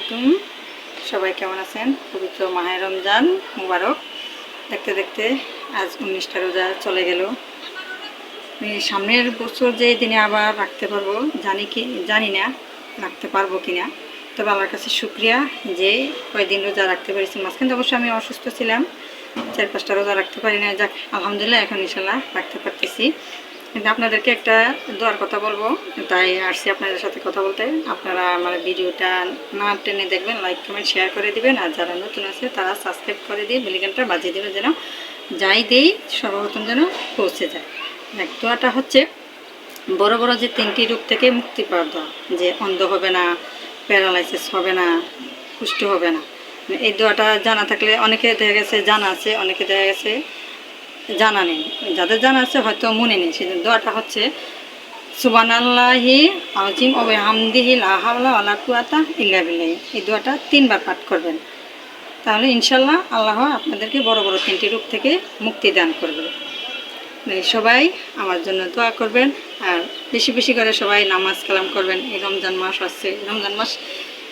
আলাইকুম। সবাই কেমন আছেন? পবিত্র মাহে রমজান মুবারক। দেখতে দেখতে আজ উনিশটা রোজা চলে গেল। সামনের বছর যে দিনে আবার রাখতে পারব, জানি কি, জানি না রাখতে পারব কি না তবে আমার কাছে শুক্রিয়া যে কয়েকদিন রোজা রাখতে পেরেছি। মাঝখানে অবশ্যই আমি অসুস্থ ছিলাম, চার পাঁচটা রোজা রাখতে পারি না যাক, আলহামদুলিল্লাহ, এখন ইনশাল্লাহ রাখতে পারতেছি। কিন্তু আপনাদেরকে একটা দোয়ার কথা বলব। তাই আসছি আপনাদের সাথে কথা বলতে। আপনারা আমার ভিডিওটা না টেনে দেখবেন লাইক কমেন্ট শেয়ার করে দিবেন। আর যারা নতুন আছে, তারা সাবস্ক্রাইব করে দিয়ে বেলিগানটা বাজিয়ে দেবেন যেন যাই দেই সর্বপ্রথম যেন পৌঁছে যায়। এক দোয়াটা হচ্ছে, বড় বড় যে তিনটি রূপ থেকে মুক্তি পাওয়ার দোয়া, যে অন্ধ হবে না প্যারালাইসিস হবে না, কুষ্ঠ হবে না। এই দোয়াটা জানা থাকলে অনেকে দেখা গেছে, জানা আছে, অনেকে দেখা গেছে জানা নেই। যাদের জানা আছে হয়তো মনে নেই। সেই জন্য দোয়াটা হচ্ছে সুবান আল্লাহি আজিম ওবে হামদিহি লাহাওলা আলা কুয়াতা ইল্লা বিল্লাহি। এই দোয়াটা তিনবার পাঠ করবেন। তাহলে ইনশাল্লাহ আল্লাহ আপনাদেরকে বড় বড় তিনটি রূপ থেকে মুক্তি দান করবে। সবাই আমার জন্য দোয়া করবেন আর বেশি বেশি করে সবাই নামাজ কালাম করবেন। এই রমজান মাস আসছে। রমজান মাস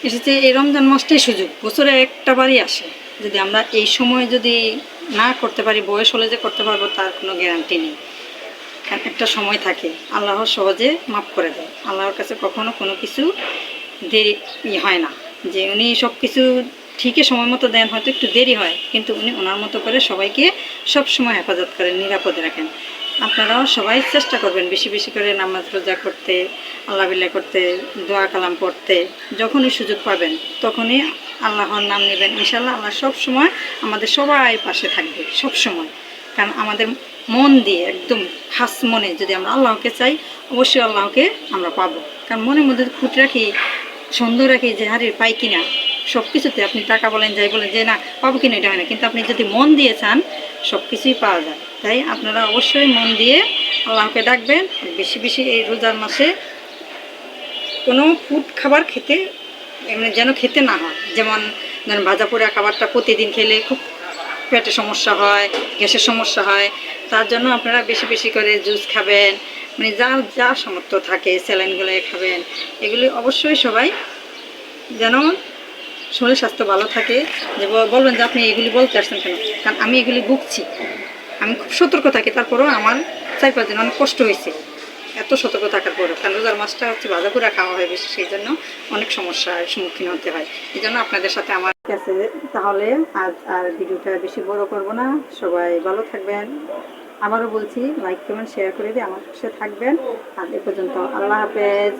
এসেছে। এই রমজান মাসটাই সুযোগ। বছরে একটা বারই আসে। যদি আমরা এই সময় যদি না করতে পারি, বয়স হলে যে করতে পারব তার কোনো গ্যারান্টি নেই। একটা সময় থাকে, আল্লাহ সহজে মাফ করে দেয়। আল্লাহর কাছে কখনো কোনো কিছু দেরি হয় না। যে উনি সব কিছু ঠিকই সময় মতো দেন, হয়তো একটু দেরি হয়, কিন্তু উনি ওনার মতো করে সবাইকে সব সময় হেফাজত করেন, নিরাপদে রাখেন। আপনারাও সবাই চেষ্টা করবেন বেশি বেশি করে নামাজ রোজা করতে, আল্লাহ বিল্লাহ করতে, দোয়া কালাম পড়তে, যখনই সুযোগ পাবেন, তখনই আল্লাহর নাম নেবেন। ইনশাল্লাহ আল্লাহ সব সময় আমাদের সবাই পাশে থাকবে, সব সময়। কারণ আমাদের মন দিয়ে, একদম খাস মনে যদি আমরা আল্লাহকে চাই, অবশ্যই আল্লাহকে আমরা পাবো। কারণ মনের মধ্যে খুঁট রাখি সুন্দর রাখি যে হারে পাই কিনা। সব কিছুতে আপনি টাকা বলেন, যাই বলেন, যে না, পাবো কিনা এটা হয় না। কিন্তু আপনি যদি মন দিয়ে চান সব কিছুই পাওয়া যায়। তাই আপনারা অবশ্যই মন দিয়ে আল্লাহকে ডাকবেন। বেশি বেশি এই রোজার মাসে কোনো ফুড খাবার খেতে এমনি যেন খেতে না হয়। যেমন ধরেন ভাজা পোড়া খাবারটা প্রতিদিন খেলে খুব পেটে সমস্যা হয়, গ্যাসের সমস্যা হয়, তার জন্য আপনারা বেশি বেশি করে জুস খাবেন। মানে যা যা সামর্থ্য থাকে, স্যালাইনগুলো খাবেন। এগুলি অবশ্যই সবাই যেন শরীর স্বাস্থ্য ভালো থাকে, যে বলবেন যে আপনি এগুলি বলতে আসছেন কেন? কারণ আমি এগুলি ভুগছি। আমি খুব সতর্ক থাকি, তারপরেও আমার চার পাঁচ দিন অনেক কষ্ট হয়েছে। এত সতর্ক থাকার পরেও, কারণ রোজার মাছটা হচ্ছে ভাজা পুরা খাওয়া হয় বেশি, সেই জন্য অনেক সমস্যার সম্মুখীন হতে হয়। এই জন্য আপনাদের সাথে আমার কাছে তাহলে আজ আর ভিডিওটা বেশি বড় করব না। সবাই ভালো থাকবেন। আবারও বলছি লাইক কমেন্ট শেয়ার করে দিয়ে আমার পাশে থাকবেন। আর এ পর্যন্ত আল্লাহ হাফেজ।